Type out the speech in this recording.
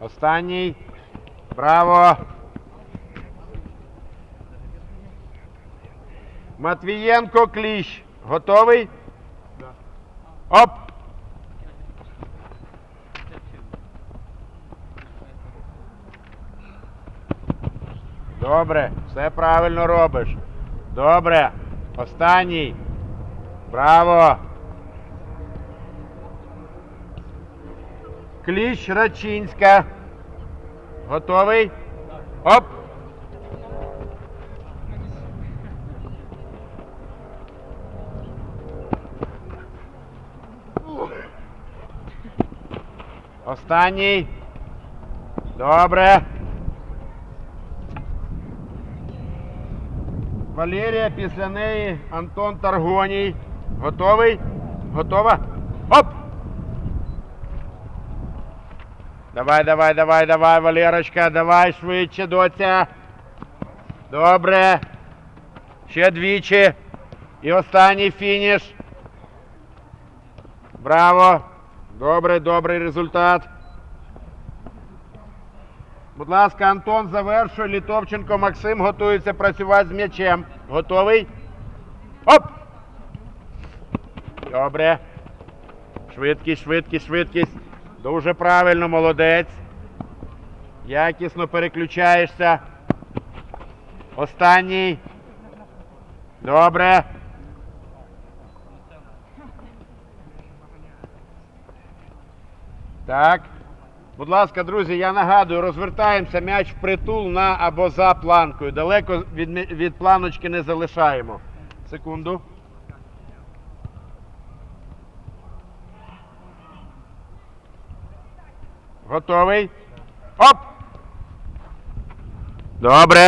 Останній. Браво. Матвієнко кліщ. Готовий? Оп! Добре, все правильно робиш. Добре. Останній. Браво. Кліщ Рачинська. Готовий? Оп! Останній. Добре. Валерія, після неї Антон Таргоній. Готовий? Готова? Оп! Давай, давай, давай, давай, Валерочка, давай швидше, доця. Добре. Ще двічі. І останній фініш. Браво. Добре, добрий результат. Будь ласка, Антон завершує. Літовченко Максим готується працювати з м'ячем. Готовий? Оп! Добре. Швидкість, швидкість, швидкість. Дуже правильно, молодець. Якісно переключаєшся. Останній. Добре. Так. Будь ласка, друзі, я нагадую, розвертаємося м'яч впритул на або за планкою. Далеко від, від планочки не залишаємо. Секунду. Готовий? Оп! Добре.